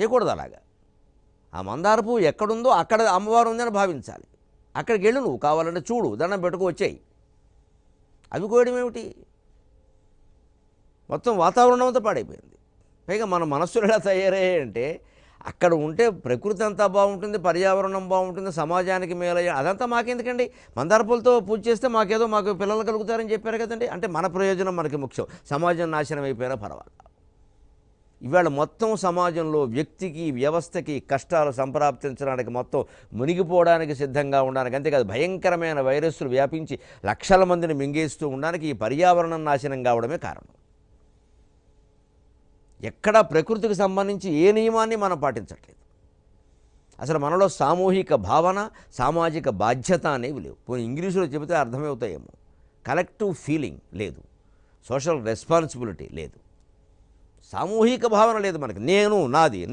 చేయకూడదు అలాగా. ఆ మందార పువ్వు ఎక్కడుందో అక్కడ అమ్మవారు ఉందని భావించాలి. అక్కడికి వెళ్ళు నువ్వు కావాలంటే చూడు దండం పెట్టుకు వచ్చాయి. అవి కోయడం ఏమిటి? మొత్తం వాతావరణం అంతా పాడైపోయింది. పైగా మన మనస్సులు ఎలా తయారయ్యాయి అంటే అక్కడ ఉంటే ప్రకృతి అంతా బాగుంటుంది పర్యావరణం బాగుంటుంది సమాజానికి మేలయ్య అదంతా మాకెందుకండి? మందార పూలతో పూజ చేస్తే మాకేదో మాకు పిల్లలు కలుగుతారని చెప్పారు కదండి? అంటే మన ప్రయోజనం మనకి ముఖ్యం. సమాజం నాశనం అయిపోయినా పర్వాలేదు. ఇవాళ మొత్తం సమాజంలో వ్యక్తికి వ్యవస్థకి కష్టాలు సంప్రాప్తించడానికి మొత్తం మునిగిపోవడానికి సిద్ధంగా ఉండడానికి అంతేకాదు భయంకరమైన వైరస్లు వ్యాపించి లక్షల మందిని మింగేస్తూ ఉండడానికి ఈ పర్యావరణం నాశనం కావడమే కారణం. ఎక్కడా ప్రకృతికి సంబంధించి ఏ నియమాన్ని మనం పాటించట్లేదు. అసలు మనలో సామూహిక భావన సామాజిక బాధ్యత అనేవి లేవు. పోనీ ఇంగ్లీషులో చెబితే అర్థమవుతాయేమో. కలెక్టివ్ ఫీలింగ్ లేదు. సోషల్ రెస్పాన్సిబిలిటీ లేదు. సామూహిక భావన లేదు మనకి. నేను నాది.